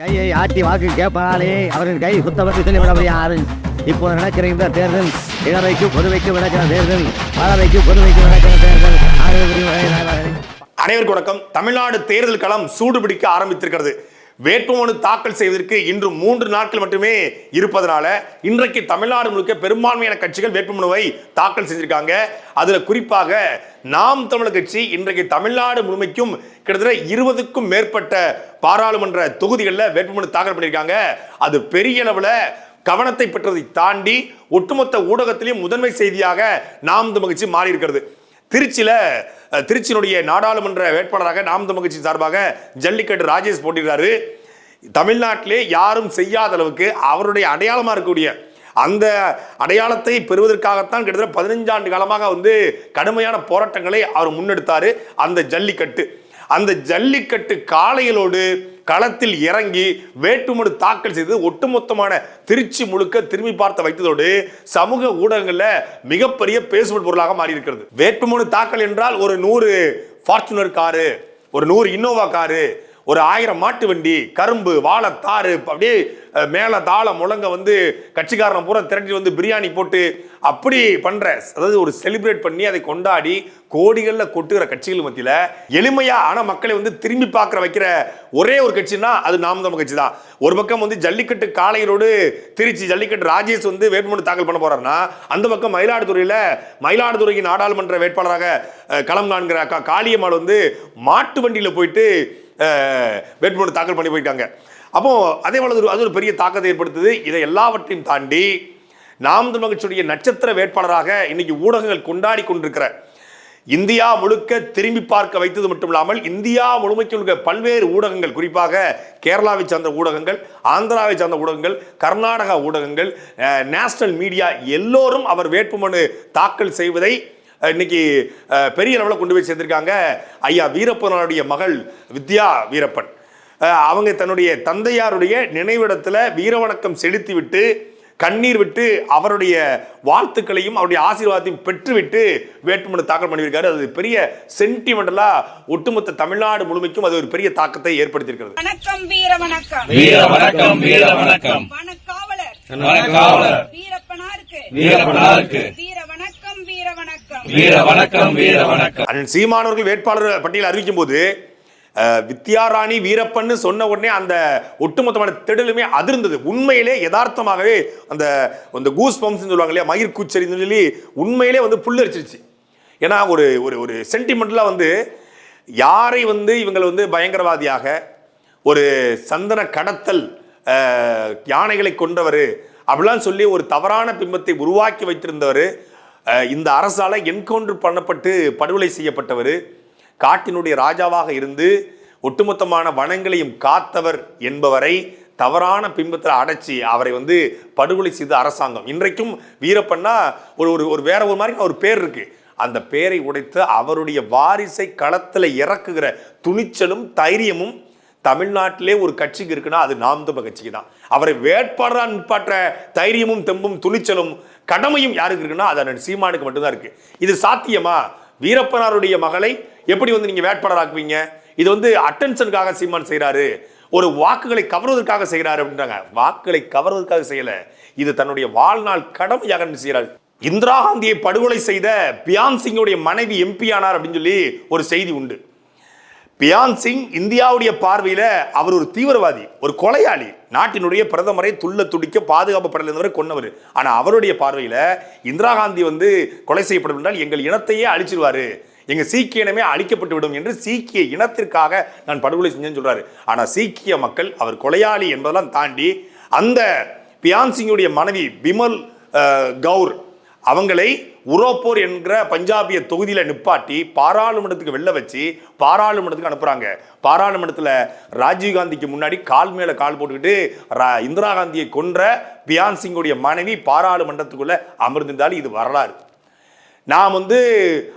கையை ஆட்டி வாக்கு கேட்பாலே அவரின் கை சுத்தப்பட்டு சொல்லிவிட யாரு இப்போது நடக்கிற இந்த தேர்தல் இளவைக்கு பொதுவைக்கு நடக்கிற தேர்தல் பறவைக்கு பொதுவைக்கு நடக்கிற தேர்தல். ஆகியவற்றின் அனைவருக்கும் வணக்கம். தமிழ்நாடு தேர்தல் களம் சூடுபிடிக்க ஆரம்பித்திருக்கிறது. வேட்புமனு தாக்கல் செய்வதற்கு இன்று மூன்று நாட்கள் மட்டுமே இருப்பதனால இன்றைக்கு தமிழ்நாடு முழுக்க பெரும்பான்மையான கட்சிகள் வேட்புமனுவை தாக்கல் செஞ்சிருக்காங்க. அதுல குறிப்பாக நாம் தமிழர் கட்சி இன்றைக்கு தமிழ்நாடு முழுமைக்கும் கிட்டத்தட்ட இருபதுக்கும் மேற்பட்ட பாராளுமன்ற தொகுதிகளில் வேட்புமனு தாக்கல் பண்ணியிருக்காங்க. அது பெரிய அளவில் கவனத்தை பெற்றதை தாண்டி ஒட்டுமொத்த ஊடகத்திலையும் முதன்மை செய்தியாக நாம் தமிழ் கட்சி மாறி இருக்கிறது திருச்சியில் திருச்சியினுடைய நாடாளுமன்ற வேட்பாளராக நாம் தமிழ் கட்சி சார்பாக ஜல்லிக்கட்டு ராஜேஷ் போட்டிருக்காரு தமிழ்நாட்டிலே யாரும் செய்யாத அளவுக்கு அவருடைய அடையாளமாக இருக்கக்கூடிய அந்த அடையாளத்தை பெறுவதற்காகத்தான் கிட்டத்தட்ட பதினஞ்சாண்டு காலமாக வந்து கடுமையான போராட்டங்களை அவர் முன்னெடுத்தார். அந்த ஜல்லிக்கட்டு. அந்த ஜல்லிக்கட்டு காளைகளோடு களத்தில் இறங்கி வேட்புமனு தாக்கல் செய்து ஒட்டுமொத்தமான திருச்சி முழுக்க திரும்பி பார்த்த வைத்ததோடு சமூக ஊடகங்களில் மிகப்பெரிய பேசுபொருள் பொருளாக மாறி இருக்கிறது வேட்புமனு தாக்கல் என்றால் ஒரு நூறு ஃபார்ச்சுனர் காரு ஒரு நூறு இன்னோவா காரு ஒரு ஆயிரம் மாட்டு வண்டி கரும்பு வாழை தாறு அப்படியே மேலே தாள முழங்க வந்து கட்சிக்காரன் பூரா திரட்டி வந்து பிரியாணி போட்டு அப்படி பண்ற அதாவது ஒரு செலிப்ரேட் பண்ணி அதை கொண்டாடி கோடிகளில் கொட்டுகிற கட்சிகள் மத்தியில் எளிமையா ஆனால் மக்களை வந்து திரும்பி பார்க்குற வைக்கிற ஒரே ஒரு கட்சினா அது நாம் தமிழ் கட்சி தான். ஒரு பக்கம் வந்து ஜல்லிக்கட்டு காளையரோடு திருச்சி ஜல்லிக்கட்டு ராஜேஷ் வந்து வேட்புமனு தாக்கல் பண்ண போறாருன்னா அந்த பக்கம் மயிலாடுதுறையில் மயிலாடுதுறையின் நாடாளுமன்ற வேட்பாளராக களம் காண்கிற அக்கா காளியம்மாள் வந்து மாட்டு வண்டியில் போயிட்டு வேட்புமனு தாக்கல் பண்ணி போயிட்டாங்க. அப்போ அதே போல ஒரு- அது ஒரு பெரிய தாக்கத்தை ஏற்படுத்துது. இதை எல்லாவற்றையும் தாண்டி நாம் தமிழ் நட்சத்திர வேட்பாளராக இன்னைக்கு ஊடகங்கள் கொண்டாடி கொண்டிருக்கிற இந்தியா முழுக்க திரும்பி பார்க்க வைத்தது மட்டும் இல்லாமல் இந்தியா முழுமைக்கு உள்ள பல்வேறு ஊடகங்கள் குறிப்பாக கேரளாவை சார்ந்த ஊடகங்கள் ஆந்திராவை சார்ந்த ஊடகங்கள் கர்நாடகா ஊடகங்கள் நேஷனல் மீடியா எல்லோரும் அவர் வேட்புமனு தாக்கல் செய்வதை இன்னைக்கு பெரிய அளவில் கொண்டு போய் சேர்ந்திருக்காங்க ஐயா வீரப்பனுடைய மகள் வித்யா வீரப்பன். அவங்க தன்னுடைய தந்தையாருடைய நினைவிடத்துல வீரவணக்கம் செலுத்திவிட்டு கண்ணீர் விட்டு அவருடைய வாழ்த்துக்களையும் அவருடைய ஆசீர்வாதத்தையும் பெற்றுவிட்டு வேட்புமனு தாக்கல் பண்ணியிருக்காரு. அது பெரிய சென்டிமெண்டலா ஒட்டுமொத்த தமிழ்நாடு முழுமைக்கும் அது ஒரு பெரிய தாக்கத்தை ஏற்படுத்தியிருக்கிறது. வணக்கம் வீர வணக்கம். வீர வணக்கம் வீர வணக்கம். வணக்காவலர். வணக்காவலர். வீரப்பனாருக்கு. வீரப்பனாருக்கு. வீர வணக்கம் வீர வணக்கம். வீர வணக்கம் வீர வணக்கம். அண்ணன் சீமானவர்கள் வேட்பாளர் பட்டியல் அறிவிக்கும் போது வித்யாராணி வீரப்பன்னு சொன்ன உடனே அந்த ஒட்டுமொத்தமான திடலுமே அதிர்ந்தது. உண்மையிலே யதார்த்தமாகவே அந்த அந்த கூஸ் பம்ப்ஸ் சொல்லுவாங்க இல்லையா மயிர் கூச்சரின்னு சொல்லி உண்மையிலே வந்து புல்லரிச்சிருச்சு ஏன்னா ஒரு ஒரு ஒரு சென்டிமெண்ட்லாம் வந்து யாரை வந்து இவங்களை வந்து பயங்கரவாதியாக ஒரு சந்தன கடத்தல் யானைகளை கொண்டவர் அப்படிலாம் சொல்லி ஒரு தவறான பிம்பத்தை உருவாக்கி வைத்திருந்தவர் இந்த அரசால் என்கவுண்டர் பண்ணப்பட்டு படுகொலை செய்யப்பட்டவர் காட்டினுடைய ராஜாவாக இருந்து ஒட்டுமொத்தமான வனங்களையும் காத்தவர் என்பவரை தவறான பிம்பத்தில் அடைச்சி அவரை வந்து படுகொலை செய்த அரசாங்கம். இன்றைக்கும் வீரப்பன்னா ஒரு ஒரு ஒரு வேற ஒரு மாதிரி ஒரு பேர் இருக்கு. அந்த பேரை உடைத்து அவருடைய வாரிசை களத்தில் இறக்குகிற துணிச்சலும் தைரியமும் தமிழ்நாட்டிலே ஒரு கட்சிக்கு இருக்குன்னா அது நாம் தமிழ் கட்சிக்கு தான் அவரை வேட்பாளராக நிற்பாற்ற தைரியமும் தெம்பும் துணிச்சலும் கடமையும் யாருக்கு இருக்குன்னா அது சீமானுக்கு மட்டும்தான் இருக்குது இது சாத்தியமா? வீரப்பனாருடைய மகளை எப்படி வந்து நீங்க வேட்பாளராக்குவீங்க? இது வந்து அட்டென்ஷனுக்காக சீமான் செய்கிறாரு ஒரு வாக்குகளை கவர்வதற்காக செய்கிறாரு அப்படின்றாங்க. வாக்குகளை கவர்வதற்காக செய்யலை. இது தன்னுடைய வாழ்நாள் கடமையாக செய்கிறார் இந்திரா காந்தியை படுகொலை செய்த பியான் சிங்குடைய மனைவி எம்பி ஆனார் அப்படின்னு சொல்லி ஒரு செய்தி உண்டு. பியான் சிங் இந்தியாவுடைய பார்வையில் அவர் ஒரு தீவிரவாதி ஒரு கொலையாளி. நாட்டினுடைய பிரதமரை துள்ள துடிக்க பாதுகாப்பு படையில் இருந்தவரை கொன்னவர். ஆனால் அவருடைய பார்வையில் இந்திரா காந்தி வந்து கொலை செய்யப்படும் என்றால் எங்கள் இனத்தையே அழிச்சிருவார். எங்கள் சீக்கிய இனமே அழிக்கப்பட்டு விடும் என்று சீக்கிய இனத்திற்காக நான் படுகொலை செஞ்சேன்னு சொல்கிறாரு ஆனால் சீக்கிய மக்கள் அவர் கொலையாளி என்பதெல்லாம் தாண்டி அந்த பியான் சிங்குடைய மனைவி பிமல் கவுர் அவங்களை உரோப்பூர் என்கிற பஞ்சாபிய தொகுதியில் நிப்பாட்டி பாராளுமன்றத்துக்கு வெளில வச்சு பாராளுமன்றத்துக்கு அனுப்புகிறாங்க பாராளுமன்றத்தில் ராஜீவ்காந்திக்கு முன்னாடி கால் மேலே கால் போட்டுக்கிட்டு ரா- இந்திரா காந்தியை கொன்ற பியான் சிங்குடைய மனைவி பாராளுமன்றத்துக்குள்ளே அமர்ந்திருந்தாலும் இது வரலாறு. நாம் வந்து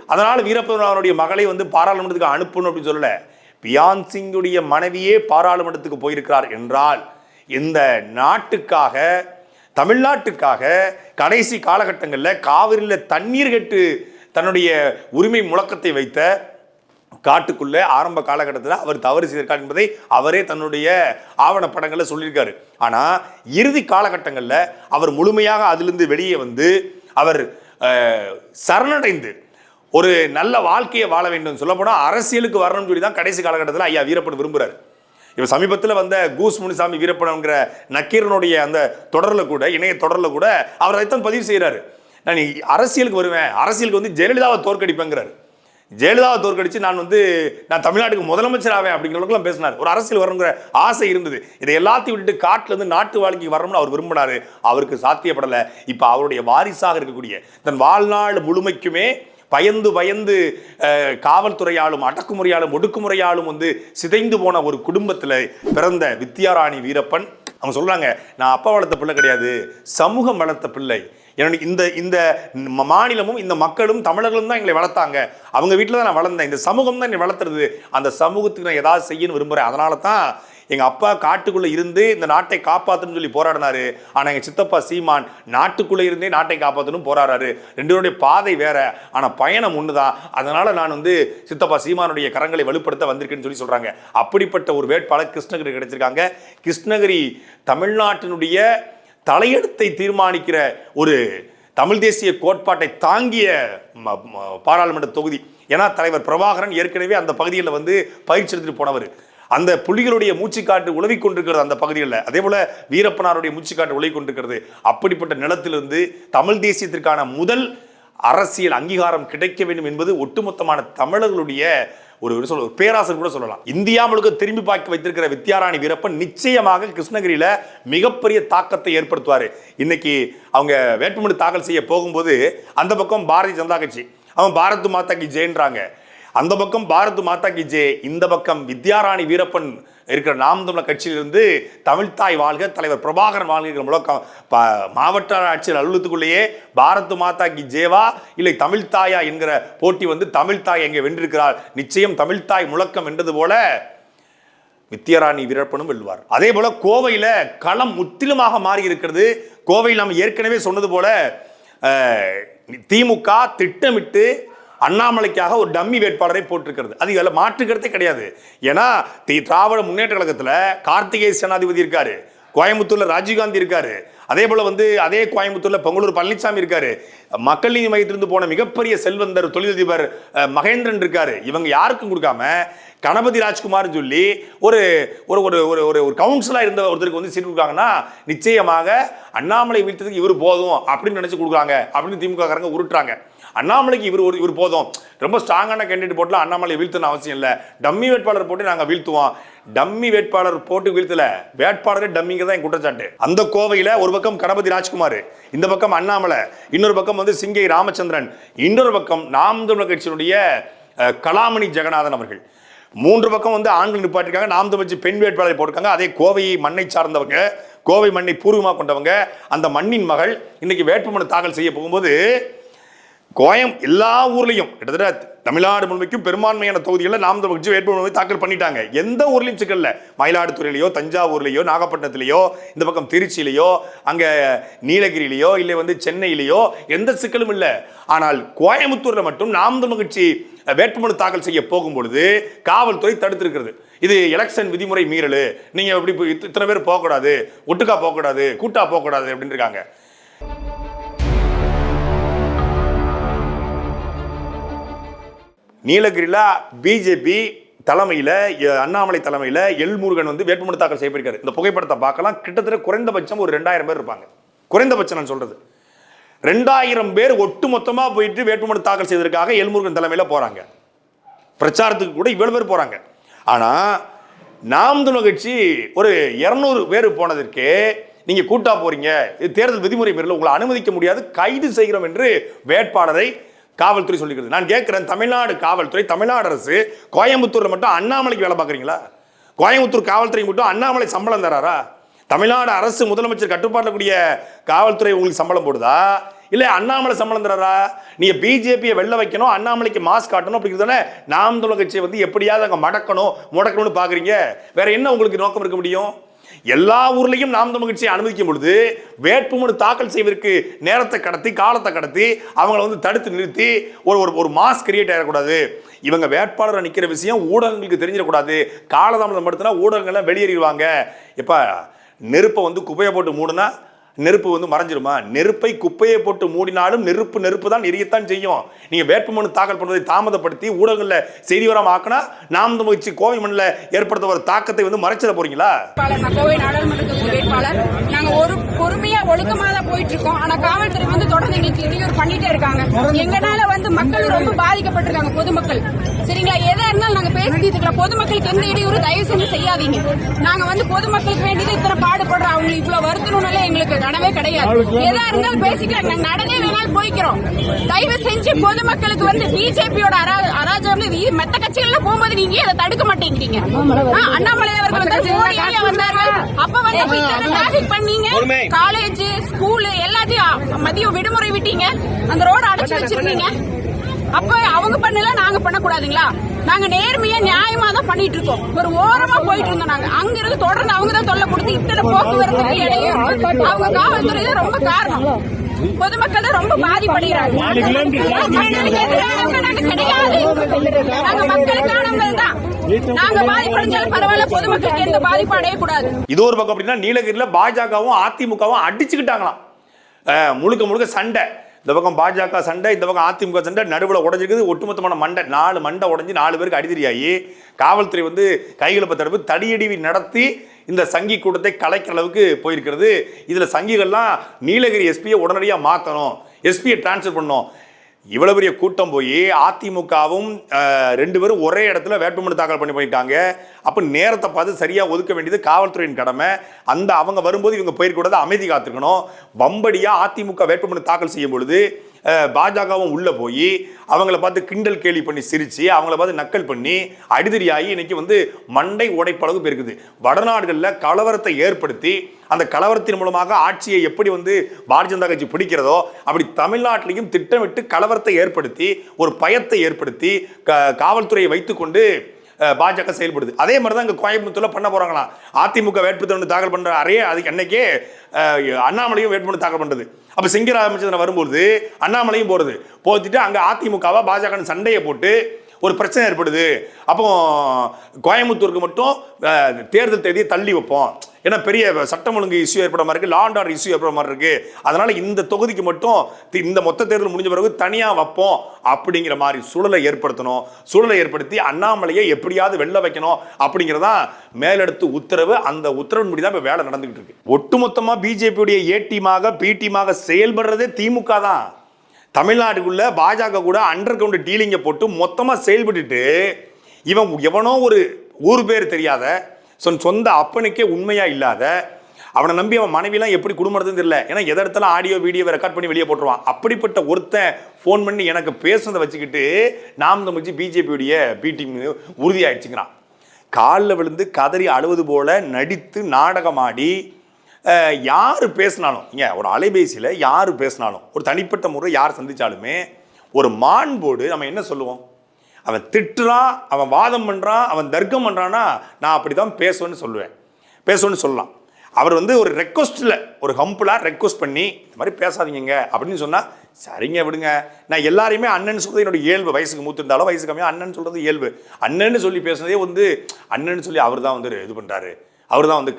அதனால் வீரப்பனுடைய மகளை வந்து பாராளுமன்றத்துக்கு அனுப்பணும் அப்படின்னு சொல்லலை. பியான் சிங்குடைய மனைவியே பாராளுமன்றத்துக்கு போயிருக்கிறார் என்றால் இந்த நாட்டுக்காக தமிழ்நாட்டுக்காக கடைசி காலகட்டங்களில் காவிரியில் தண்ணீர் கெட்டு தன்னுடைய உரிமை முழக்கத்தை வைத்த காட்டுக்குள்ளே ஆரம்ப காலகட்டத்தில் அவர் தவறு செய்திருக்கார் என்பதை அவரே தன்னுடைய ஆவணப்படங்களில் சொல்லியிருக்காரு. ஆனால் இறுதி காலகட்டங்களில் அவர் முழுமையாக அதிலிருந்து வெளியே வந்து அவர் சரணடைந்து ஒரு நல்ல வாழ்க்கையை வாழ வேண்டும் சொல்லப்போனால் அரசியலுக்கு வரணும்னு சொல்லி தான் கடைசி காலகட்டத்தில் ஐயா வீரப்பன் விரும்புகிறார் இப்போ சமீபத்தில் வந்த கூஸ் முனிசாமி வீரப்பனங்கிற நக்கீரனுடைய அந்த தொடரில் கூட இணைய தொடரில் கூட அவர் அதைத்தான் பதிவு செய்கிறாரு நான் அரசியலுக்கு வருவேன் அரசியலுக்கு வந்து ஜெயலலிதாவை தோற்கடிப்பேங்கிறாரு. ஜெயலலிதாவை தோற்கடிச்சு நான் வந்து நான் தமிழ்நாட்டுக்கு முதலமைச்சர் ஆவேன் அப்படிங்கிறவங்களுக்குலாம் பேசினார். ஒரு அரசியல் வரணுங்கிற ஆசை இருந்தது. இதை எல்லாத்தையும் விட்டுட்டு காட்டுல இருந்து நாட்டு வாழ்க்கைக்கு வரணும்னு அவர் விரும்பினார். அவருக்கு சாத்தியப்படலை. இப்போ அவருடைய வாரிசாக இருக்கக்கூடிய தன் வாழ்நாள் முழுமைக்குமே பயந்து பயந்து காவல்துறையாலும் அடக்குமுறையாலும் ஒடுக்குமுறையாலும் வந்து சிதைந்து போன ஒரு குடும்பத்தில் பிறந்த வித்யாராணி வீரப்பன். அவங்க சொல்கிறாங்க நான் அப்பா வளர்த்த பிள்ளை கிடையாது சமூகம் வளர்த்த பிள்ளை. என்னுடைய இந்த இந்த மாநிலமும் இந்த மக்களும் தமிழர்களும் தான் எங்களை வளர்த்தாங்க. அவங்க வீட்டில் தான் நான் வளர்ந்தேன். இந்த சமூகம் தான் என்னை வளர்த்துறது. அந்த சமூகத்துக்கு நான் ஏதாவது செய்யணும்னு விரும்புகிறேன் அதனால தான் எங்கள் அப்பா காட்டுக்குள்ளே இருந்து இந்த நாட்டை காப்பாற்றணும்னு சொல்லி போராடினாரு. ஆனால் எங்கள் சித்தப்பா சீமான் நாட்டுக்குள்ளே இருந்தே நாட்டை காப்பாற்றணும் போராடுறாரு. ரெண்டு பேருடைய பாதை வேற. ஆனால் பயணம் ஒன்று தான் அதனால் நான் வந்து சித்தப்பா சீமானுடைய கரங்களை வலுப்படுத்த வந்திருக்கேன்னு சொல்லி சொல்கிறாங்க அப்படிப்பட்ட ஒரு வேட்பாளர் கிருஷ்ணகிரி கிடைச்சிருக்காங்க. கிருஷ்ணகிரி தமிழ்நாட்டினுடைய தலையெடுத்தை தீர்மானிக்கிற ஒரு தமிழ் தேசிய கோட்பாட்டை தாங்கிய ம- பாராளுமன்ற தொகுதி. ஏன்னா தலைவர் பிரபாகரன் ஏற்கனவே அந்த பகுதியில் வந்து பயிற்சி எடுத்துட்டு போனவர். அந்த புலிகளுடைய மூச்சுக்காட்டு உழவி கொண்டிருக்கிறது அந்த பகுதிகளில். அதே போல வீரப்பனாருடைய மூச்சுக்காட்டு உழவி கொண்டிருக்கிறது அப்படிப்பட்ட நிலத்திலிருந்து தமிழ் தேசியத்திற்கான முதல் அரசியல் அங்கீகாரம் கிடைக்க வேண்டும் என்பது ஒட்டுமொத்தமான தமிழர்களுடைய ஒரு சொல்ல ஒரு பேராசர் கூட சொல்லலாம். இந்தியா முழுக்க திரும்பி பார்க்க வைத்திருக்கிற வித்யாராணி வீரப்பன் நிச்சயமாக கிருஷ்ணகிரியில் மிகப்பெரிய தாக்கத்தை ஏற்படுத்துவார். இன்னைக்கு அவங்க வேட்புமனு தாக்கல் செய்ய போகும்போது அந்த பக்கம் பாரதிய ஜனதா கட்சி அவன் பாரத் மாதா கி ஜெயன்றாங்க. அந்த பக்கம் பாரத் மாதா கி ஜே இந்த பக்கம் வித்யாராணி வீரப்பன் இருக்கிற நாம் தமிழர் கட்சியிலிருந்து தமிழ்தாய் வாழ்க தலைவர் பிரபாகரன் வாழ்கிற முழக்கம். ப- மாவட்ட ஆட்சியர் அலுவலகத்துக்குள்ளேயே பாரத் மாதா கி ஜேவா இல்லை தமிழ்தாயா என்கிற போட்டி வந்து தமிழ்தாய் எங்கே வென்றிருக்கிறார். நிச்சயம் தமிழ்தாய் முழக்கம் வென்றது போல வித்யாராணி வீரப்பனும் வெல்வார். அதே போல கோவையில் களம் முற்றிலுமாக மாறி இருக்கிறது கோவையில் நாம் ஏற்கனவே சொன்னது போல திமுக திட்டமிட்டு அண்ணாமலைக்காக ஒரு டம்மி வேட்பாளரை போட்டிருக்கிறது. அது இதில் மாற்று கருத்தே கிடையாது. ஏன்னா தி திராவிட முன்னேற்ற கழகத்தில் கார்த்திகேய சேனாதிபதி இருக்காரு கோயம்புத்தூரில் ராஜீவ்காந்தி இருக்காரு அதே போல் வந்து அதே கோயம்புத்தூரில் பொங்கலூர் பழனிசாமி இருக்காரு. மக்கள் நீதி மையத்திலிருந்து போன மிகப்பெரிய செல்வந்தர் தொழிலதிபர் மகேந்திரன் இருக்காரு. இவங்க யாருக்கும் கொடுக்காம கணபதி ராஜ்குமார்னு சொல்லி ஒரு ஒரு ஒரு ஒரு ஒரு ஒரு கவுன்சிலாக இருந்த ஒருத்தருக்கு வந்து சீட் கொடுக்காங்கன்னா நிச்சயமாக அண்ணாமலை வீழ்த்ததுக்கு இவர் போதும் அப்படின்னு நினச்சி கொடுக்குறாங்க அப்படின்னு திமுக காரங்க உருட்டுறாங்க. அண்ணாமலைக்கு இவர் ஒரு இவர் போதும். ரொம்ப ஸ்ட்ராங்கான கேண்டிடேட் போட்டில் அண்ணாமலை வீழ்த்தணும் அவசியம் இல்லை. டம்மி வேட்பாளர் போட்டு நாங்கள் வீழ்த்துவோம். டம்மி வேட்பாளர் போட்டு வீழ்த்தல. வேட்பாளரே டம்மிங்க தான் என் குற்றச்சாட்டு. அந்த கோவையில் ஒரு பக்கம் கணபதி ராஜ்குமார் இந்த பக்கம் அண்ணாமலை இன்னொரு பக்கம் வந்து சிங்கை ராமச்சந்திரன் இன்னொரு பக்கம் நாம் தமிழர் கட்சியினுடைய கலாமணி ஜெகநாதன் அவர்கள். மூன்று பக்கம் வந்து ஆண்கள் நிப்பாட்டிருக்காங்க. நாம் தமிழ்ச்சி பெண் வேட்பாளரை போட்டிருக்காங்க. அதே கோவையை மண்ணை சார்ந்தவங்க கோவை மண்ணை பூர்வமாக கொண்டவங்க அந்த மண்ணின் மகள் இன்னைக்கு வேட்புமனு தாக்கல் செய்ய போகும்போது கோயம் எல்லா ஊர்லேயும் கிட்டத்தட்ட தமிழ்நாடு முழுமைக்கும் பெரும்பான்மையான தொகுதிகளில் நாம் தமிழ் கட்சி வேட்புமனு தாக்கல் பண்ணிட்டாங்க. எந்த ஊர்லயும் சிக்கல் இல்ல மயிலாடுதுறையிலையோ தஞ்சாவூர்லயோ நாகப்பட்டினத்திலேயோ இந்த பக்கம் திருச்சியிலையோ அங்க நீலகிரியிலையோ இல்லை வந்து சென்னையிலேயோ எந்த சிக்கலும் இல்லை. ஆனால் கோயம்புத்தூர்ல மட்டும் நாம் தமிழ் கட்சி வேட்புமனு தாக்கல் செய்ய போகும் பொழுது காவல்துறை தடுத்திருக்கிறது. இது எலெக்ஷன் விதிமுறை மீறல். நீங்க இப்படி இத்தனை பேர் போகக்கூடாது ஒட்டுக்கா போகக்கூடாது கூட்டா போகக்கூடாது அப்படின்னு இருக்காங்க நீலகிரியில் பிஜேபி தலைமையில் அண்ணாமலை தலைமையில் எல்முருகன் வந்து வேட்புமனு தாக்கல் செய்யப்பட்டிருக்காரு. இந்த புகைப்படத்தை பார்க்கலாம். கிட்டத்தட்ட குறைந்தபட்சம் ஒரு ரெண்டாயிரம் பேர் இருப்பாங்க. குறைந்தபட்சம் நான் சொல்றது. ரெண்டாயிரம் பேர் ஒட்டுமொத்தமா போயிட்டு வேட்புமனு தாக்கல் செய்வதற்காக எல்முருகன் தலைமையில் போறாங்க. பிரச்சாரத்துக்கு கூட இவ்வளவு பேர் போறாங்க. ஆனா நாம் கட்சி ஒரு இருநூறு பேர் போனதற்கு நீங்க கூட்டா போறீங்க. இது தேர்தல் விதிமுறை பேரில் உங்களை அனுமதிக்க முடியாது. கைது செய்கிறோம் என்று வேட்பாளரை காவல்துறை சொல்லிக்கிறது. நான் கேட்குறேன் தமிழ்நாடு காவல்துறை தமிழ்நாடு அரசு கோயம்புத்தூரில் மட்டும் அண்ணாமலைக்கு வேலை பார்க்குறீங்களா? கோயம்புத்தூர் காவல்துறை மட்டும் அண்ணாமலை சம்பளம் தராரா? தமிழ்நாடு அரசு முதலமைச்சர் கட்டுப்பாட்டில் கூடிய காவல்துறை உங்களுக்கு சம்பளம் போடுதா? இல்லை அண்ணாமலை சம்பளம் தராரா? நீங்க பிஜேபியை வெளில வைக்கணும் அண்ணாமலைக்கு மாஸ்க் காட்டணும் அப்படிங்கிறதானே நாம் தமிழர் கட்சியை வந்து எப்படியாவது அங்கே மடக்கணும் முடக்கணும்னு பார்க்குறீங்க. வேற என்ன உங்களுக்கு நோக்கம் இருக்க முடியும்? எல்லா ஊர்லேயும் நாம் தமிழ் கட்சியை அனுமதிக்கும் பொழுது வேட்புமனு தாக்கல் செய்வதற்கு நேரத்தை கடத்தி காலத்தை கடத்தி அவங்கள வந்து தடுத்து நிறுத்தி ஒரு ஒரு ஒரு மாஸ் கிரியேட் ஆகிடக்கூடாது இவங்க வேட்பாளர் நிற்கிற விஷயம் ஊடகங்களுக்கு தெரிஞ்சிடக்கூடாது. காலதாமதம் படுத்தினா ஊடகங்கள்லாம் வெளியேறிடுவாங்க. இப்போ நெருப்பை வந்து குப்பையை போட்டு மூடுனா நெருப்பு வந்து மறைஞ்சிருமா? நெருப்பை குப்பையை போட்டு மூடினாலும் நெருப்பு நெருப்பு தான் எரியத்தான் செய்யும். நீங்கள் வேட்புமனு தாக்கல் பண்ணுறதை தாமதப்படுத்தி ஊடகங்களில் செய்தி வராம ஆக்கினா நாம் முயற்சி கோவை மண்ணில் ஏற்படுத்த ஒரு தாக்கத்தை வந்து மறைச்சிட போறீங்களா? கோவை நாடாளுமன்றத்துக்கு வேட்பாளர். நாங்க ஒரு பொறுமையா ஒழுக்கமாக தான் போயிட்டு இருக்கோம் ஆனால் காவல்துறை வந்து தொடர்ந்து எங்களுக்கு இடையூறு பண்ணிட்டே இருக்காங்க. எங்களால வந்து மக்கள் ரொம்ப பாதிக்கப்பட்டிருக்காங்க பொதுமக்கள். சரிங்களா? இருந்தாலும் நாங்க பேசிட்டு இருக்கலாம் பொதுமக்களுக்கு எந்த இடையூறு தயவு செஞ்சு செய்யாதீங்க. நாங்க வந்து பொதுமக்களுக்கு வேண்டியது இத்தனை பாடுபடுறோம். அவங்க இவ்வளவு வருத்தணும்னால எங்களுக்கு கனவே கிடையாது. எதா இருந்தாலும் பேசிக்கலாம். நாங்க நடந்தே வேணாலும் போய்க்கிறோம். தயவு செஞ்சு பொதுமக்களுக்கு வந்து பிஜேபியோட அராஜகம் இது மத்த கட்சிகள்ல போகும்போது நீங்க அதை தடுக்க மாட்டேங்கிறீங்க? அண்ணாமலை அவர்கள் வந்து மோடி ஐயா வந்தாரு அப்ப வந்து டிராபிக் பண்ணீங்க. காலேஜ் ஸ்கூல் எல்லாத்தையும் மதியம் விடுமுறை விட்டீங்க. அந்த ரோட அடைச்சு வச்சிருக்கீங்க. அப்ப அவங்க பண்ணல நாங்க பண்ணக்கூடாதுங்களா? நாங்க நேர்மையா நியாயமா தான் பண்ணிட்டு இருக்கோம் ஒரு ஓரமா போயிட்டு இருந்தோம் நாங்க. அங்க இருந்து தொடர்ந்து அவங்க தான் தொல்லை கொடுத்து இத்தனை போக்குவரத்துக்கு இடையும் அவங்க காவல்துறை தான் ரொம்ப காரணம். பொதுமக்கள் தான் ரொம்ப பாதிப்படைகிறாங்க. கிடையாது. நாங்க மக்களுக்கானவங்க தான். பொதுமக்களுக்கு எந்த அடையக்கூடாது. இது ஒரு பக்கம் அப்படின்னா நீலகிரியில பாஜகவும் அதிமுகவும் அடிச்சுக்கிட்டாங்களாம். முழுக்க முழுக்க சண்டை. இந்த பக்கம் பாஜக சண்டை இந்த பக்கம் அதிமுக சண்டை நடுவில் உடஞ்சிருக்குது. ஒட்டுமொத்தமான மண்டை நாலு மண்டை உடஞ்சி நாலு பேருக்கு அடிதிரியாகி காவல்துறை வந்து கைகலப்ப தடுப்பு தடியடிவி நடத்தி இந்த சங்கி கூட்டத்தை கலைக்கிற அளவுக்கு போயிருக்கிறது. இதில் சங்கிகள்லாம் நீலகிரி எஸ்பியை உடனடியாக மாற்றணும் எஸ்பியை டிரான்ஸ்ஃபர் பண்ணணும். இவ்வளவு பெரிய கூட்டம் போய் அதிமுகவும் ரெண்டு பேரும் ஒரே இடத்துல வேட்புமனு தாக்கல் பண்ணி போயிட்டாங்க. அப்போ நேரத்தை பார்த்து சரியாக ஒதுக்க வேண்டியது காவல்துறையின் கடமை. அந்த அவங்க வரும்போது இவங்க போயிருக்கூடாது அமைதி காத்துக்கணும். வம்படியாக அதிமுக வேட்புமனு தாக்கல் செய்யும் பொழுது பாஜகவும் உள்ளே போய் அவங்கள பார்த்து கிண்டல் கேலி பண்ணி சிரித்து அவங்கள பார்த்து நக்கல் பண்ணி அடிதறியாகி இன்னைக்கு வந்து மண்டை உடைப்பளவு போயிருக்குது வடநாடுகளில் கலவரத்தை ஏற்படுத்தி அந்த கலவரத்தின் மூலமாக ஆட்சியை எப்படி வந்து பாரதிய ஜனதா கட்சி பிடிக்கிறதோ அப்படி தமிழ்நாட்டிலையும் திட்டமிட்டு கலவரத்தை ஏற்படுத்தி ஒரு பயத்தை ஏற்படுத்தி க- காவல்துறையை வைத்துக்கொண்டு பாஜக செயல்படுது. அதே மாதிரி தான் இங்கே கோயம்புத்தூரில் பண்ண போகிறாங்களாம் அதிமுக வேட்புமனு தாக்கல் பண்ணுற அரே அதுக்கு அன்னைக்கே அண்ணாமலையும் வேட்புமனு தாக்கல் பண்ணுறது அப்போ சிங்க ராமச்சந்திரன் வரும்போது அண்ணாமலையும் போகிறது போத்துட்டு அங்கே அதிமுகவை பாஜக சண்டையை போட்டு ஒரு பிரச்சனை ஏற்படுது. அப்போ கோயம்புத்தூருக்கு மட்டும் தேர்தல் தேதியை தள்ளி வைப்போம். ஏன்னா பெரிய சட்டம் ஒழுங்கு இஷ்யூ ஏற்பட மாதிரி இருக்குது லாண்ட் ஆர்டர் இஷ்யூ ஏற்பட மாதிரி இருக்குது அதனால் இந்த தொகுதிக்கு மட்டும் தி- இந்த மொத்த தேர்தல் முடிஞ்ச பிறகு தனியாக வைப்போம் அப்படிங்கிற மாதிரி சூழலை ஏற்படுத்தணும். சூழலை ஏற்படுத்தி அண்ணாமலையை எப்படியாவது வெளில வைக்கணும் அப்படிங்கிறதா மேலெடுத்து உத்தரவு. அந்த உத்தரவின்படி தான் இப்போ வேலை நடந்துகிட்டு இருக்கு. ஒட்டுமொத்தமாக பிஜேபியுடைய ஏ டீமாக பி டீமாக செயல்படுறதே திமுக தான். தமிழ்நாட்டுக்குள்ளே பாஜக கூட அண்டர் கிரவுண்ட் டீலிங்கை போட்டு மொத்தமாக செயல்பட்டுட்டு இவன் எவனோ ஒரு ஊர் பேர் தெரியாத சொன் சொந்த அப்பனுக்கே உண்மையாக இல்லாத அவனை நம்பி அவன் மனைவிலாம் எப்படி குடும்பத்துன்னு தெரியல. ஏன்னா எதை இடத்துல ஆடியோ வீடியோவை ரெக்கார்ட் பண்ணி வெளியே போட்டுருவான். அப்படிப்பட்ட ஒருத்தன் ஃபோன் பண்ணி எனக்கு பேசுனதை வச்சுக்கிட்டு நாம் தமிழ்ச்சி பிஜேபியுடைய பீட்டிங் டீம் உறுதியாயிடுச்சுங்கிறான். காலில் விழுந்து கதறி அழுவது போல நடித்து நாடகமாடி யார் பேசினாலும் இங்க ஒரு அலைபேசியில் யார் பேசினாலும் ஒரு தனிப்பட்ட முறை யார் சந்தித்தாலுமே ஒரு மாண்போடு நம்ம என்ன சொல்லுவோம்? அவன் திட்டுறான் அவன் வாதம் பண்ணுறான் அவன் தர்க்கம் பண்ணுறான்னா நான் அப்படி தான் பேசுவேன்னு சொல்லுவேன். பேசுவேன்னு சொல்லலாம். அவர் வந்து ஒரு ரெக்வஸ்ட்டில் ஒரு ஹம்புலாக ரெக்வஸ்ட் பண்ணி இந்த மாதிரி பேசாதீங்க அப்படின்னு சொன்னால் சரிங்க விடுங்க. நான் எல்லாரையுமே அண்ணன் சொல்கிறது என்னோட இயல்பு. வயசுக்கு மூத்திருந்தாலும் வயசு கம்மியாக அண்ணன் சொல்கிறது இயல்பு. அண்ணன்னு சொல்லி பேசுனதே வந்து அண்ணன்னு சொல்லி அவர் தான் வந்து இது பண்ணுறாரு அவர் தான் வந்து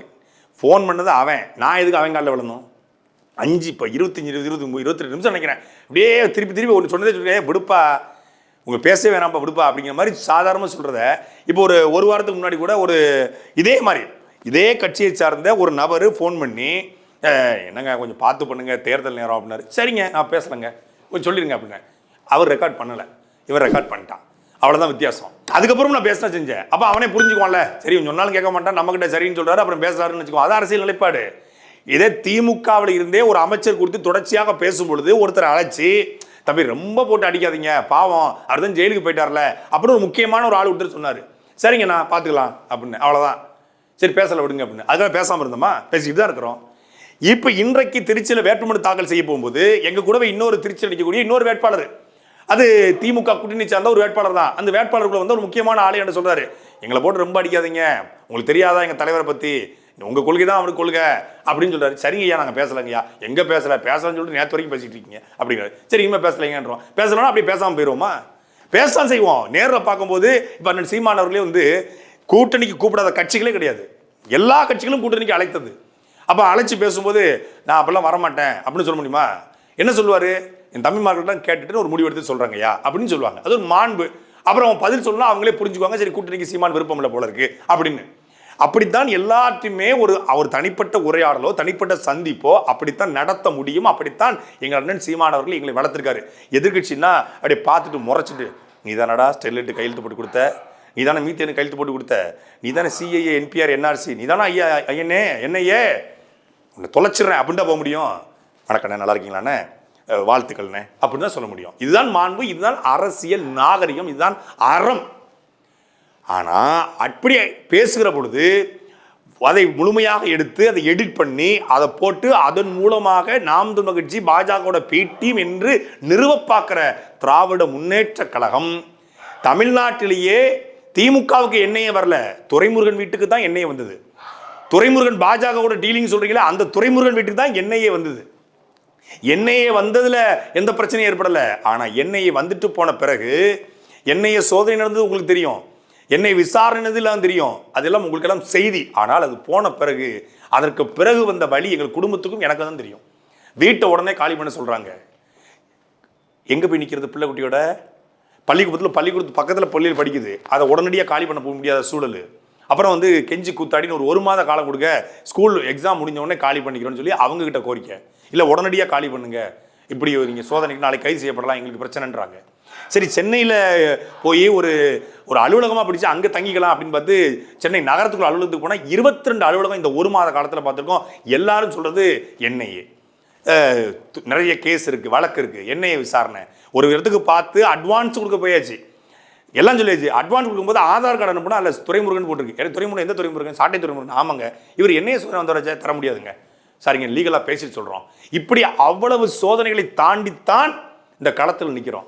ஃபோன் பண்ணது அவன். நான் எதுக்கு அவன் காலில் விழுந்தோம்? அஞ்சு இப்போ இருபத்தஞ்சி இருபது இருபது இருபத்தி ரெண்டு நிமிஷம் நினைக்கிறேன். அப்படியே திருப்பி திருப்பி ஒன்று சொன்னதே சொல்லுங்க விடுப்பா. உங்கள் பேசவே வேணாம்ப்பா விடுப்பா. அப்படிங்கிற மாதிரி சாதாரணமாக சொல்கிறத இப்போ ஒரு ஒரு வாரத்துக்கு முன்னாடி கூட ஒரு இதே மாதிரி இதே கட்சியை சார்ந்த ஒரு நபர் ஃபோன் பண்ணி என்னங்க கொஞ்சம் பார்த்து பண்ணுங்கள் தேர்தல் நேரம் அப்படின்னாரு. சரிங்க நான் பேசுகிறேங்க கொஞ்சம் சொல்லிடுங்க அப்படின்னா அவர் ரெக்கார்ட் பண்ணலை. இவர் ரெக்கார்ட் பண்ணிட்டான். அவ்வளோதான் வித்தியாசம். அதுக்கப்புறம் நான் பேச செஞ்சேன். அப்போ அவனே புரிஞ்சுக்குவான்ல? சரி இவன் சொன்னாலும் கேட்க மாட்டான் நம்மகிட்ட சரின்னு சொல்றாரு அப்புறம் பேசுறாருன்னு வச்சுக்கோ அதான் அரசியல் நிலைப்பாடு. இதே திமுகவில் இருந்தே ஒரு அமைச்சர் குறித்து தொடர்ச்சியாக பேசும் பொழுது ஒருத்தர் அழைச்சி தம்பி ரொம்ப போட்டு அடிக்காதீங்க பாவம் அவர் ஜெயிலுக்கு போயிட்டார்ல அப்படின்னு ஒரு முக்கியமான ஒரு ஆள் விட்டு சொன்னார். சரிங்க நான் பார்த்துக்கலாம் அப்படின்னு. அவ்வளோதான் சரி பேசலை விடுங்க அப்படின்னு. அதுக்காக பேசாமல் இருந்தோமா? பேசிக்கிட்டு தான் இருக்கிறோம். இப்போ இன்றைக்கு திருச்சியில் வேட்புமனு தாக்கல் செய்ய போகும்போது எங்க கூடவே இன்னொரு திருச்சியில் நிற்கக்கூடிய இன்னொரு வேட்பாளர் அது திமுக கூட்டணி சார்ந்த ஒரு வேட்பாளர் தான். அந்த வேட்பாளருக்குள்ள வந்து ஒரு முக்கியமான ஆளு என்று சொல்றாரு. எங்களை போட்டு ரொம்ப அடிக்காதீங்க. உங்களுக்கு தெரியாதா எங்க தலைவரை பத்தி? உங்க கொள்கை தான் அவனுக்கு கொள்கை அப்படின்னு சொல்றாரு. சரிங்க ஐயா நாங்க பேசலங்கய்யா எங்க பேசல? பேசலன்னு சொல்லிட்டு நேற்று வரைக்கும் பேசிட்டு இருக்கீங்க. அப்படிங்கிறாரு. சரி இனிமே பேசலைங்கன்றோம் பேசலன்னா அப்படி பேசாம போயிருவோமா? பேசலாம் செய்வோம். நேரில் பார்க்கும்போது இப்போ அண்ணன் சீமானவர்களே வந்து கூட்டணிக்கு கூப்பிடாத கட்சிகளே கிடையாது. எல்லா கட்சிகளும் கூட்டணிக்கு அழைத்தது. அப்போ அழைச்சி பேசும்போது நான் அப்பெல்லாம் வரமாட்டேன். அப்படின்னு சொல்ல முடியுமா? என்ன சொல்லுவார்? என் தம்பிமார்கள்லாம் கேட்டுட்டு ஒரு முடிவு எடுத்து சொல்றாங்கய்யா அப்படின்னு சொல்லுவாங்க. அது ஒரு மாண்பு. அப்புறம் அவன் பதில் சொன்னால் அவங்களே புரிஞ்சுக்குவாங்க. சரி கூட்டணிக்கு சீமான் விருப்பம் இல்லை போல இருக்கு அப்படின்னு. அப்படித்தான் எல்லாத்தையுமே ஒரு அவர் தனிப்பட்ட உரையாடலோ தனிப்பட்ட சந்திப்போ அப்படித்தான் நடத்த முடியும். அப்படித்தான் எங்கள் அண்ணன் சீமான் அவர்கள் எங்களை வளர்த்துருக்காரு. எதிர்கட்சின்னா அப்படியே பார்த்துட்டு முறைச்சிட்டு நீ தானடா ஸ்டெர்லைட்டு கையெழுத்து போட்டு கொடுத்த? நீ தானே மீத்தேனு கையெழுத்து போட்டு கொடுத்த? நீ தானே சிஐஏ என்பிஆர் என்ஆர்சி நீ தானே ஐயா ஐயனே என்னையே? உன்னை தொலைச்சிடுறேன். அப்படின்டா போக முடியும்? வணக்கண்ணே நல்லா இருக்கீங்களாண்ணே வாழ்த்துக்கள்னே அப்படின்னு தான் சொல்ல முடியும். இதுதான் மாண்பு இதுதான் அரசியல் நாகரிகம் இதுதான் அறம். ஆனால் அப்படி பேசுகிற பொழுது அதை முழுமையாக எடுத்து அதை எடிட் பண்ணி அதை போட்டு அதன் மூலமாக நாம் மகிழ்ச்சி பாஜகவோட பேட்டியும் என்று நிறுவ திராவிட முன்னேற்ற கழகம் தமிழ்நாட்டிலேயே திமுகவுக்கு எண்ணெயே வரல. துரைமுருகன் வீட்டுக்கு தான் எண்ணெயே வந்தது. துறைமுருகன் பாஜகவோட டீலிங் சொல்கிறீங்களா அந்த துறைமுருகன் வீட்டுக்கு தான் எண்ணெயே வந்தது. எண்ணெயே வந்ததில் எந்த பிரச்சனையும் ஏற்படலை. ஆனால் என்னையை வந்துட்டு போன பிறகு எண்ணெயை சோதனை நடந்தது உங்களுக்கு தெரியும். என்னை விசாரணைலாம் தெரியும். அதெல்லாம் உங்களுக்கெல்லாம் செய்தி. ஆனால் அது போன பிறகு அதற்கு பிறகு வந்த வழி எங்கள் குடும்பத்துக்கும் எனக்கு தான் தெரியும். வீட்டை உடனே காலி பண்ண சொல்கிறாங்க எங்கே போய் நிற்கிறது பிள்ளைக்குட்டியோட பள்ளிக்கூடத்தில் பள்ளிக்கூடத்து பக்கத்தில் பள்ளியில் படிக்குது. அதை உடனடியாக காலி பண்ண போக முடியாத சூழல். அப்புறம் வந்து கெஞ்சி கூத்தாடின்னு ஒரு ஒரு மாத காலம் கொடுக்க ஸ்கூல் எக்ஸாம் முடிஞ்ச உடனே காலி பண்ணிக்கிறோன்னு சொல்லி அவங்கக்கிட்ட கோரிக்கை. இல்லை உடனடியாக காலி பண்ணுங்கள் இப்படி நீங்கள் சோதனைக்கு நாளைக்கு கைது செய்யப்படலாம் எங்களுக்கு பிரச்சனைன்றாங்க. சரி சென்னையில் போய் ஒரு ஒரு அலுவலகமாக பிடிச்சி அங்கே தங்கிக்கலாம் அப்படின்னு பார்த்து சென்னை நகரத்துக்குள்ள அலுவலகத்துக்கு போனால் இருபத்தி ரெண்டு அலுவலகம் இந்த ஒரு மாத காலத்தில் பார்த்துருக்கோம். எல்லாரும் சொல்கிறது என்ஐஏ. து- நிறைய கேஸ் இருக்குது வழக்கு இருக்குது என்ஐஏ விசாரணை. ஒரு இடத்துக்கு பார்த்து அட்வான்ஸ் கொடுக்க போயாச்சு. எல்லாம் சொல்லியாச்சு. அட்வான்ஸ் கொடுக்கும்போது ஆதார் கார்டு அனுப்புனா அதில் துறைமுருகன் போட்டிருக்கு. எனக்கு துறைமுருகன் எந்த துறைமுருகன்? சாட்டை துறைமுருகன். ஆமாங்க. இவர் என்னைய சோதனை வந்தவரை தர முடியாதுங்க. சரிங்க லீகலாக பேசிட்டு சொல்கிறோம் இப்படி அவ்வளவு சோதனைகளை தாண்டித்தான் இந்த களத்தில் நிற்கிறோம்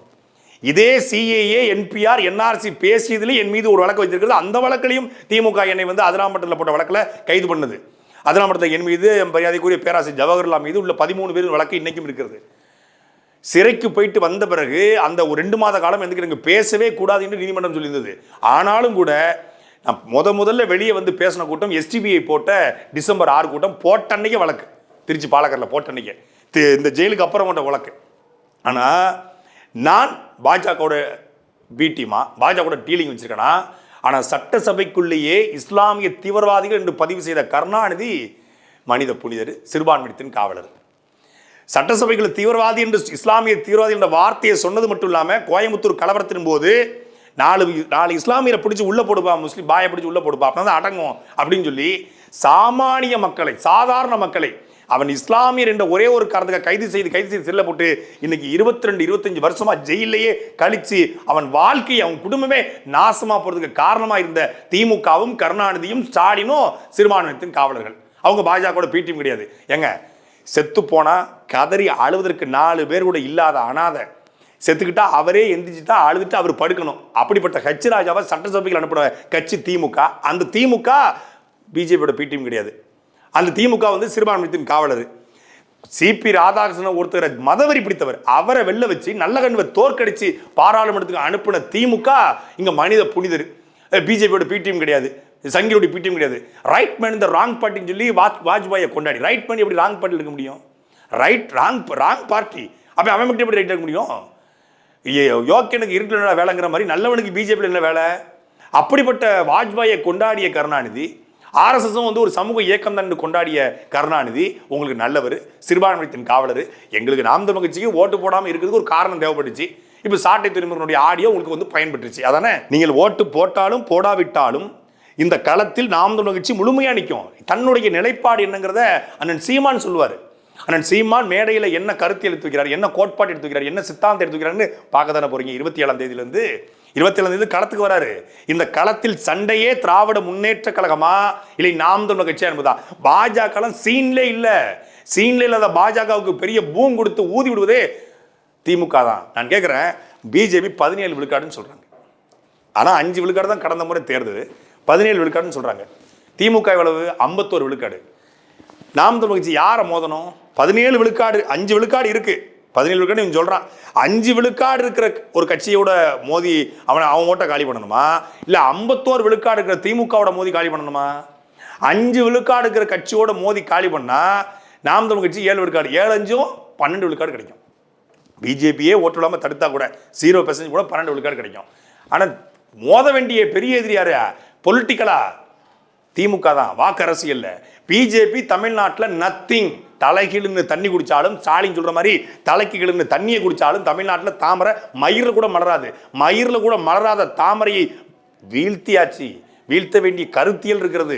இதே சிஏஏ என்பிஆர் என்ஆர்சி பேசியதில் என் மீது ஒரு வழக்கு வச்சிருக்கிறது அந்த வழக்கிலையும் திமுக என்னை வந்து அதிராமட்டத்தில் போட்ட வழக்கில் கைது பண்ணது. அதிராமட்டத்தில் என் மீது என் மரியாதைக்குரிய பேராசிரியர் ஜவஹர்லால் மீது உள்ள பதிமூணு பேர் வழக்கு இன்றைக்கும் இருக்கிறது. சிறைக்கு போயிட்டு வந்த பிறகு அந்த ஒரு ரெண்டு மாத காலம் எனக்கு பேசவே கூடாது என்று நீதிமன்றம் சொல்லியிருந்தது. ஆனாலும் கூட நான் முத முதல்ல வெளியே வந்து பேசின கூட்டம் எஸ்டிபிஐ போட்ட டிசம்பர் ஆறு கூட்டம் போட்ட அன்னைக்கே வழக்கு. திருச்சி பாலக்கரில் போட்ட அன்னைக்கு. இந்த ஜெயிலுக்கு அப்புறம் கொண்ட வழக்கு. ஆனால் நான் பாஜகவோட பி டீமா பாஜகவோட டீலிங் வச்சிருக்கேனா ஆனால் சட்டசபைக்குள்ளேயே இஸ்லாமிய தீவிரவாதிகள் என்று பதிவு செய்த கருணாநிதி மனித புனிதர் சிறுபான்மையத்தின் காவலர். சட்டசபைக்குள்ள தீவிரவாதி என்று இஸ்லாமிய தீவிரவாதி என்ற வார்த்தையை சொன்னது மட்டும் இல்லாமல் கோயம்புத்தூர் கலவரத்தின் போது நாலு நாலு இஸ்லாமியரை பிடிச்சி உள்ள போடுப்பா முஸ்லீம் பாயை பிடிச்சி உள்ள போடுப்பா அப்படின்னா தான் அடங்கும் அப்படின்னு சொல்லி சாமானிய மக்களை சாதாரண மக்களை அவன் இஸ்லாமியர் என்ற ஒரே ஒரு காரணத்துக்கு கைது செய்து கைது செய்து செல்ல போட்டு இன்னைக்கு இருபத்தி ரெண்டு இருபத்தஞ்சு வருஷமா ஜெயிலையே கழிச்சு அவன் வாழ்க்கை அவன் குடும்பமே நாசமா போறதுக்கு காரணமா இருந்த திமுகவும் கருணாநிதியும் ஸ்டாலினும் சிறுபான்மையத்தின் காவலர்கள். அவங்க பாஜகவோட பிடிஎம் கிடையாது. ஏங்க செத்து போனா கதறி அழுவதற்கு நாலு பேர் கூட இல்லாத அனாதை செத்துக்கிட்டா அவரே எந்திரிச்சுட்டா அழுதுட்டு அவர் படுக்கணும். அப்படிப்பட்ட ஹச் ராஜாவை சட்டசபைக்கு அனுப்பின கட்சி திமுக. அந்த திமுக பிஜேபியோட பிடிஎம் கிடையாது. அந்த திமுக வந்து சிறுபான்மையத்தின் காவலர். சிபி ராதாகிருஷ்ணன் ஒருத்தர் மதவரி பிடித்தவர். அவரை வெளில வச்சு நல்ல கண்ணுவை தோற்கடிச்சு பாராளுமன்றத்துக்கு அனுப்பின திமுக இங்க மனித புனிதர். பிஜேபியோட பிடிஎம் கிடையாது. சங்கியோட பிடிஎம் கிடையாது. ரைட் மேன் இந்த ராங் பார்ட்டின்னு சொல்லி வாஜ் வாஜ்பாயை கொண்டாடி. ரைட் பண்ணி எப்படி ராங் பார்ட்டியில் இருக்க முடியும்? ரைட் ராங் ராங் பார்ட்டி அப்போ அவன் மட்டும் எப்படி ரைட் இருக்க முடியும்? யோக்கியனுக்கு இருட்டில் என்ன வேலைங்கிற மாதிரி நல்லவனுக்கு பிஜேபியில் என்ன வேலை? அப்படிப்பட்ட வாஜ்பாயை கொண்டாடிய கருணாநிதி ஆர்எஸ்எஸும் வந்து ஒரு சமூக இயக்கம் தான் கொண்டாடிய கருணாநிதி உங்களுக்கு நல்லவர் சிறுபான்மையத்தின் காவலர் எங்களுக்கு நாம் தமிழ் கட்சிக்கு ஓட்டு போடாமல் இருக்கிறதுக்கு ஒரு காரணம் தேவைப்பட்டுச்சு. இப்போ சாட்டை துறைமுகனுடைய ஆடியோ உங்களுக்கு வந்து பயன்பட்டுருச்சு. அதானே? நீங்கள் ஓட்டு போட்டாலும் போடாவிட்டாலும் இந்த களத்தில் நாம் தமிழ் கட்சி முழுமையாக நிற்கும். தன்னுடைய நிலைப்பாடு என்னங்கிறத அண்ணன் சீமான் சொல்லுவார். அண்ணன் சீமான் மேடையில் என்ன கருத்து எடுத்து வைக்கிறார் என்ன கோட்பாடு எடுத்து வைக்கிறார் என்ன சித்தாந்தம் எடுத்து வைக்கிறாருன்னு பார்க்க தானே போறீங்க? இருபத்தி ஏழாம் தேதியிலேருந்து. இருபத்தி ஏழாம் தேதி களத்துக்கு வராரு. இந்த களத்தில் சண்டையே திராவிட முன்னேற்ற கழகமா? இல்லை நாம் தமிழர் கட்சியா என்பதா? பாஜக சீன்லே இல்லை. சீன்ல இல்லாத பாஜகவுக்கு பெரிய பூம் கொடுத்து ஊதி விடுவதே திமுக தான். நான் கேட்குறேன் பிஜேபி பதினேழு விழுக்காடுன்னு சொல்கிறாங்க ஆனால் அஞ்சு விழுக்காடு தான் கடந்த முறை தேர்தல். பதினேழு விழுக்காடுன்னு சொல்கிறாங்க திமுக எவ்வளவு? ஐம்பத்தோரு விழுக்காடு. நாம் தமிழ் கட்சி யாரை மோதணும்? பதினேழு விழுக்காடு அஞ்சு விழுக்காடு இருக்குது பதினேழு விழுக்காடு இவன் சொல்கிறான் அஞ்சு விழுக்காடு இருக்கிற ஒரு கட்சியோட மோதி அவனை அவன் ஓட்ட காலி பண்ணணுமா? இல்லை ஐம்பத்தோரு விழுக்காடு இருக்கிற திமுகவோட மோதி காலி பண்ணணுமா? அஞ்சு விழுக்காடு இருக்கிற கட்சியோட மோதி காலி பண்ணால் நாம் தமிழ் கட்சி ஏழு விழுக்காடு. ஏழு அஞ்சும் பன்னெண்டு விழுக்காடு கிடைக்கும். பிஜேபியே ஓட்டு விடாம தடுத்தா கூட ஜீரோ பெர்சன்ட் கூட பன்னெண்டு விழுக்காடு கிடைக்கும். ஆனால் மோத வேண்டிய பெரிய எதிரியாரு பொலிட்டிக்கலா திமுக தான். வாக்கு பிஜேபி தமிழ்நாட்டில் நத்திங் தலைகீழ்னு தண்ணி குடித்தாலும் ஸ்டாலின் சொல்கிற மாதிரி தலைக்கு தண்ணியை குடித்தாலும் தமிழ்நாட்டில் தாமரை மயிரில் கூட மலராது. மயிரில் கூட மலராத தாமரையை வீழ்த்தியாச்சு. வீழ்த்த வேண்டிய கருத்தியல் இருக்கிறது.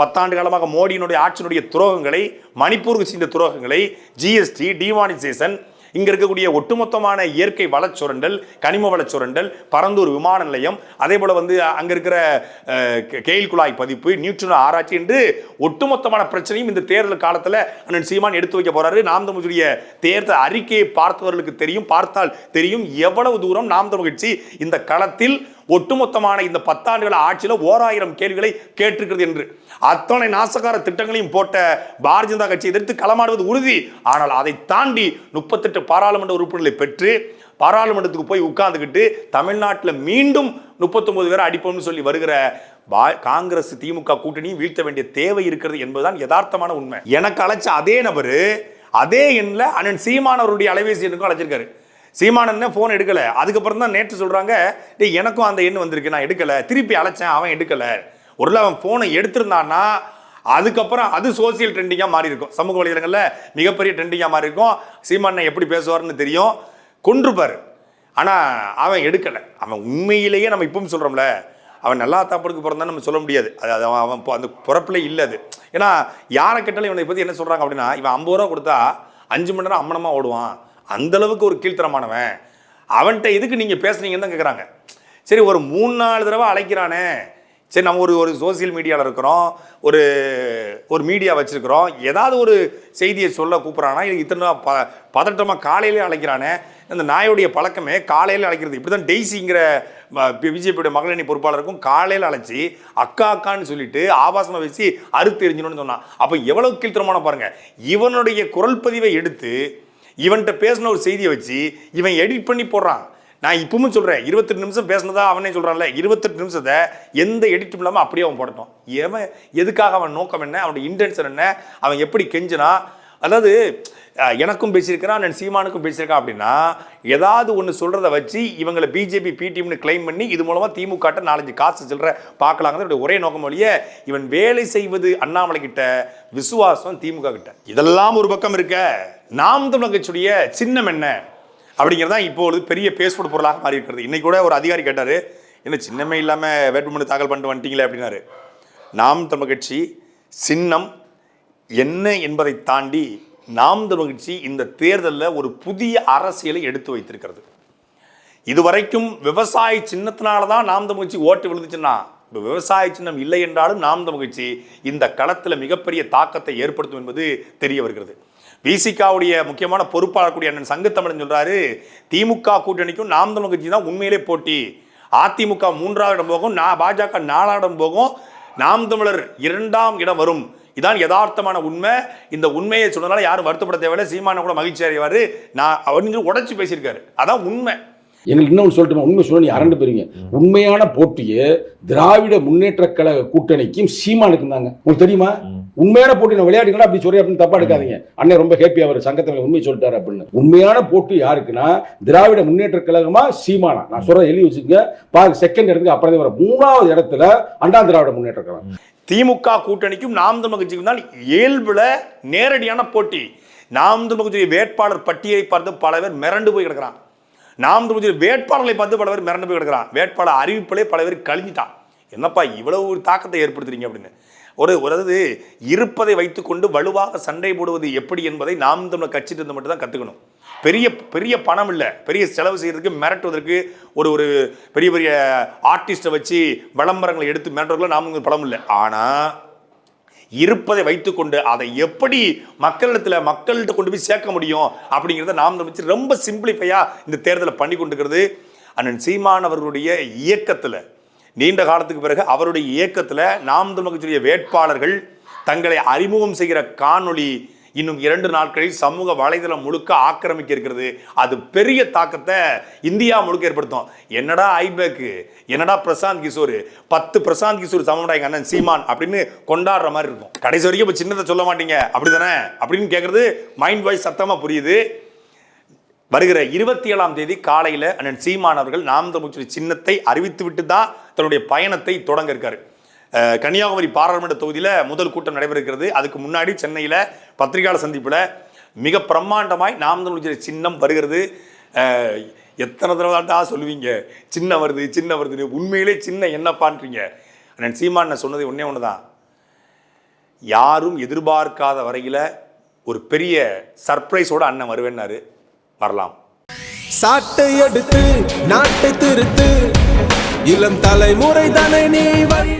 பத்தாண்டு காலமாக மோடியினுடைய ஆட்சியினுடைய துரோகங்களை மணிப்பூருக்கு செய்த துரோகங்களை ஜிஎஸ்டி டிமானிசேஷன் இங்க இருக்கக்கூடிய ஒட்டுமொத்தமான இயற்கை வளச்சுரண்டல் கனிம வளச்சுரண்டல் பரந்தூர் விமான நிலையம் அதே போல வந்து அங்க இருக்கிற அஹ், கெயில் குழாய் பதிப்பு நியூட்ரினோ ஆராய்ச்சி என்று ஒட்டுமொத்தமான பிரச்சனையும் இந்த தேர்தல் காலத்துல அண்ணன் சீமான் எடுத்து வைக்க போறாரு. நாம் தமிழுடைய தேர்தல் அறிக்கையை பார்த்தவர்களுக்கு தெரியும் பார்த்தால் தெரியும் எவ்வளவு தூரம் நாம் தமிழ் கட்சி இந்த களத்தில் ஒட்டுமொத்தமான இந்த பத்தாண்டுகள ஓர் ஓராயிரம் கேள்விகளை கேட்டிருக்கிறது என்று. அத்தனை நாசகார திட்டங்களையும் போட்ட பாரதிய ஜனதா கட்சியை எதிர்த்து களமாடுவது உறுதி. ஆனால் அதை தாண்டி முப்பத்தெட்டு பாராளுமன்ற உறுப்பினர்களை பெற்று பாராளுமன்றத்துக்கு போய் உட்கார்ந்துக்கிட்டு தமிழ்நாட்டில் மீண்டும் முப்பத்தொன்பது பேரை அடிப்போம்னு சொல்லி வருகிற பா- காங்கிரஸ் திமுக கூட்டணியும் வீழ்த்த வேண்டிய தேவை இருக்கிறது என்பதுதான் யதார்த்தமான உண்மை. எனக்கு அழைச்ச அதே நபரு அதே எண்ணில் அண்ணன் சீமானவருடைய அலைபேசி எண்ணுக்கும் அழைச்சிருக்காரு. சீமானன் ஃபோன் எடுக்கலை. அதுக்கப்புறம் தான் நேற்று சொல்கிறாங்க டே எனக்கும் அந்த எண் வந்திருக்கு. நான் எடுக்கலை. திருப்பி அழைச்சேன். அவன் எடுக்கலை. ஒருவேளை அவன் ஃபோனை எடுத்திருந்தான்னா அதுக்கப்புறம் அது சோசியல் ட்ரெண்டிங்காக மாறி இருக்கும் சமூக வலைதளங்களில் மிகப்பெரிய ட்ரெண்டிங்காக மாறி இருக்கும் சீமானை எப்படி பேசுவார்னு தெரியும். கொன்றுப்பார். ஆனால் அவன் எடுக்கலை. அவன் உண்மையிலேயே நம்ம இப்பவும் சொல்கிறோம்ல அவன் நல்லா தாப்படுக்கு பிறந்தான் நம்ம சொல்ல முடியாது. அது அது அவன் அவன் இப்போ அந்த பிறப்பில் இல்லை அது. ஏன்னா யாரை கேட்டாலும் இவனை பற்றி என்ன சொல்கிறாங்க அப்படின்னா இவன் ஐம்பது ரூபா கொடுத்தா அஞ்சு மணி நேரம் அம்மனமாக ஓடுவான். அந்தளவுக்கு ஒரு கீழ்த்தரமானவன். அவன்கிட்ட எதுக்கு நீங்கள் பேசுனீங்கன்னு தான் கேட்குறாங்க சரி ஒரு மூணு நாலு தடவை அழைக்கிறானே. சரி நம்ம ஒரு ஒரு சோசியல் மீடியாவில் இருக்கிறோம். ஒரு ஒரு மீடியா வச்சுருக்கிறோம். ஏதாவது ஒரு செய்தியை சொல்ல கூப்பிட்றானா இத்தனை ப பதட்டமாக காலையிலே அழைக்கிறானே. இந்த நாயுடைய பழக்கமே காலையில் அழைக்கிறது. இப்படி தான் டெய்ஸிங்கிற பிஜேபியோட மகளிரணி பொறுப்பாளருக்கும் காலையில் அழைச்சி அக்கா அக்கான்னு சொல்லிட்டு ஆபாசமாக வச்சு அறுத்து எரிஞ்சணும்னு சொன்னான். அப்போ எவ்வளோ கீழ்த்தரமான பாருங்கள் இவனுடைய குரல் பதிவை எடுத்து இவன்கிட்ட பேசின ஒரு செய்தியை வச்சு இவன் எடிட் பண்ணி போடுறான். நான் இப்பவும் சொல்கிறேன் இருபத்தெட்டு நிமிஷம் பேசினதா அவனே சொல்கிறான்ல இருபத்தெட்டு நிமிஷத்தை எந்த எடிட்டும் இல்லாமல் அப்படியே அவன் போடட்டும். எவன் எதுக்காக அவன் நோக்கம் என்ன அவனுடைய இன்டென்ஷன் என்ன அவன் எப்படி கெஞ்சினா அதாவது எனக்கும் பேசியிருக்கிறான் நான் சீமானுக்கும் பேசியிருக்கான் அப்படின்னா ஏதாவது ஒன்று சொல்கிறத வச்சு இவங்களை பிஜேபி பிடிஎம்னு கிளைம் பண்ணி இது மூலமாக திமுகட்ட நாலஞ்சு காசு சில்லற பார்க்கலாங்கிறது ஒரே நோக்கம் வழியே இவன் வேலை செய்வது அண்ணாமலை கிட்ட விசுவாசம் திமுக கிட்ட இதெல்லாம் ஒரு பக்கம் இருக்க. நாம் தமிழ் கட்சியுடைய சின்னம் என்ன? அப்படிங்கிறது தான் இப்பொழுது பெரிய பேஸ்போர்ட் பொருளாக மாறி இருக்கிறது. இன்னைக்கு கூட ஒரு அதிகாரி கேட்டார் என்ன சின்னமே இல்லாமல் வேட்புமனு தாக்கல் பண்ணிட்டு வந்துட்டீங்களே அப்படின்னாரு. நாம் தமிழ் கட்சி சின்னம் என்ன என்பதை தாண்டி நாம் தமிழ் கட்சி இந்த தேர்தலில் ஒரு புதிய அரசியலை எடுத்து வைத்திருக்கிறது. இதுவரைக்கும் விவசாய சின்னத்தினால தான் நாம் தமிழ் கட்சி ஓட்டு விழுந்துச்சுன்னா இப்போ விவசாய சின்னம் இல்லை என்றாலும் நாம் தமிழ் கட்சி இந்த களத்தில் மிகப்பெரிய தாக்கத்தை ஏற்படுத்தும் என்பது தெரிய வருகிறது. விசிகாவுடைய முக்கியமான பொறுப்பாளர் கூடிய அண்ணன் சங்கத்தமிழன் சொல்றாரு திமுக கூட்டணிக்கும் நாம் தமிழ் கட்சி தான் உண்மையிலே போட்டி. அதிமுக மூன்றாவது இடம் போகும் நான் பாஜக நாலாவது இடம் போகும் நாம் தமிழர் இரண்டாம் இடம் வரும். இதான் யதார்த்தமான உண்மை. இந்த உண்மையை சொன்னதால யாரும் வருத்தப்பட தேவையில்லை. சீமான கூட மகிழ்ச்சி அடைவாரு. நான் அவர் உடைச்சு பேசியிருக்காரு. அதான் உண்மை. எங்களுக்கு இன்னொன்று சொல்லட்டுமா? உண்மை சொல்ல நீ அரண்டு உண்மையான போட்டியே திராவிட முன்னேற்ற கழக கூட்டணிக்கும் சீமானுக்கும் தாங்க. உங்களுக்கு தெரியுமா? உண்மையான போட்டி நான் விளையாடுங்களா அப்படி சொல்லி அப்படின்னு தப்பா எடுக்காதீங்க. அண்ணன் ரொம்ப ஹேப்பி அவர் சங்கத்தில் உண்மை சொல்லிட்டாரு அப்படின்னு. உண்மையான போட்டி யாருக்குன்னா திராவிட முன்னேற்ற கழகமா சீமானா. நான் சொல்றேன் எழுதி வச்சுக்கங்க. பாருங்க செகண்ட் இடத்துக்கு அப்புறம் வர மூணாவது இடத்துல அண்ணா திராவிட முன்னேற்ற கழகம். திமுக கூட்டணிக்கும் நாம் தமிழ் கட்சிக்கும் தான் இயல்புல நேரடியான போட்டி. நாம் தமிழ் கட்சி வேட்பாளர் பட்டியலை பார்த்து பல பேர் மிரண்டு போய் கிடக்குறான். நாம் தமிழ் வேட்பாளர்களை பார்த்து பல பேர் மிரண்டு போய் கிடக்குறான். வேட்பாளர் அறிவிப்பிலே பல பேர் கழிஞ்சிட்டான். என்னப்பா இவ்வளவு ஒரு தாக்கத்தை ஏற்படுத்துறீங்க அப்படின்னு. ஒரு ஒரு அதாவது இருப்பதை வைத்துக்கொண்டு வலுவாக சண்டை போடுவது எப்படி என்பதை நாம் தமிழ் கட்சிட்டு இருந்து மட்டும் தான் கற்றுக்கணும் பெரிய பெரிய பணம் இல்லை. பெரிய செலவு செய்கிறதுக்கு மிரட்டுவதற்கு ஒரு ஒரு பெரிய பெரிய ஆர்டிஸ்ட்டை வச்சு விளம்பரங்களை எடுத்து மிரட்டுறதுக்குலாம் நாம் பணம் இல்லை. ஆனால் இருப்பதை வைத்துக்கொண்டு அதை எப்படி மக்களிடத்தில் மக்கள்கிட்ட கொண்டு போய் சேர்க்க முடியும் அப்படிங்கிறத நாம் வச்சு ரொம்ப சிம்பிளிஃபையாக இந்த தேர்தலை பண்ணி கொண்டிருக்கிறது. அண்ணன் சீமான் அவர்களுடைய இயக்கத்தில் நீண்ட காலத்துக்கு பிறகு அவருடைய இயக்கத்தில் நாம் தமிழ் வேட்பாளர்கள் தங்களை அறிமுகம் செய்கிற காணொளி இன்னும் இரண்டு நாட்களில் சமூக வலைதளம் முழுக்க ஆக்கிரமிக்க இருக்கிறது அது பெரிய தாக்கத்தை இந்தியா முழுக்க ஏற்படுத்தும். என்னடா ஐபேக்கு என்னடா பிரசாந்த் கிஷோர்? பத்து பிரசாந்த் கிஷோர் சமம்டா எங்கள் அண்ணன் சீமான் அப்படின்னு கொண்டாடுற மாதிரி இருக்கும். கடைசி வரைக்கும் இப்போ சின்னதை சொல்ல மாட்டீங்க. அப்படிதானே? அப்படின்னு கேட்குறது மைண்ட் வாய்ஸ் சத்தமாக புரியுது. வருகிற இருபத்தி ஏழாம் தேதி காலையில் அண்ணன் சீமான் அவர்கள் நாம் தமிழ் சின்னத்தை அறிவித்து விட்டு தான் தன்னுடைய பயணத்தை தொடங்க இருக்காரு. கன்னியாகுமரி பாராளுமன்ற தொகுதியில் முதல் கூட்டம் நடைபெற இருக்கிறது அதுக்கு முன்னாடி சென்னையில் பத்திரிகையாளர் சந்திப்பில் மிக பிரம்மாண்டமாய் நாம் தமிழ் சின்னம் வருகிறது. எத்தனை தடவை தான் சொல்லுவீங்க? சின்ன வருது சின்ன வருது உண்மையிலே சின்ன என்னப்பான்றீங்க? அண்ணன் சீமான் சொன்னது ஒன்றே ஒன்று தான் யாரும் எதிர்பார்க்காத வரையில் ஒரு பெரிய சர்ப்ரைஸோட அண்ணன் வருவேன்னாரு. வரலாம். சாட்டை எடுத்து நாட்டை திருத்து. இளம் தலைமுறை தானே நீ வழி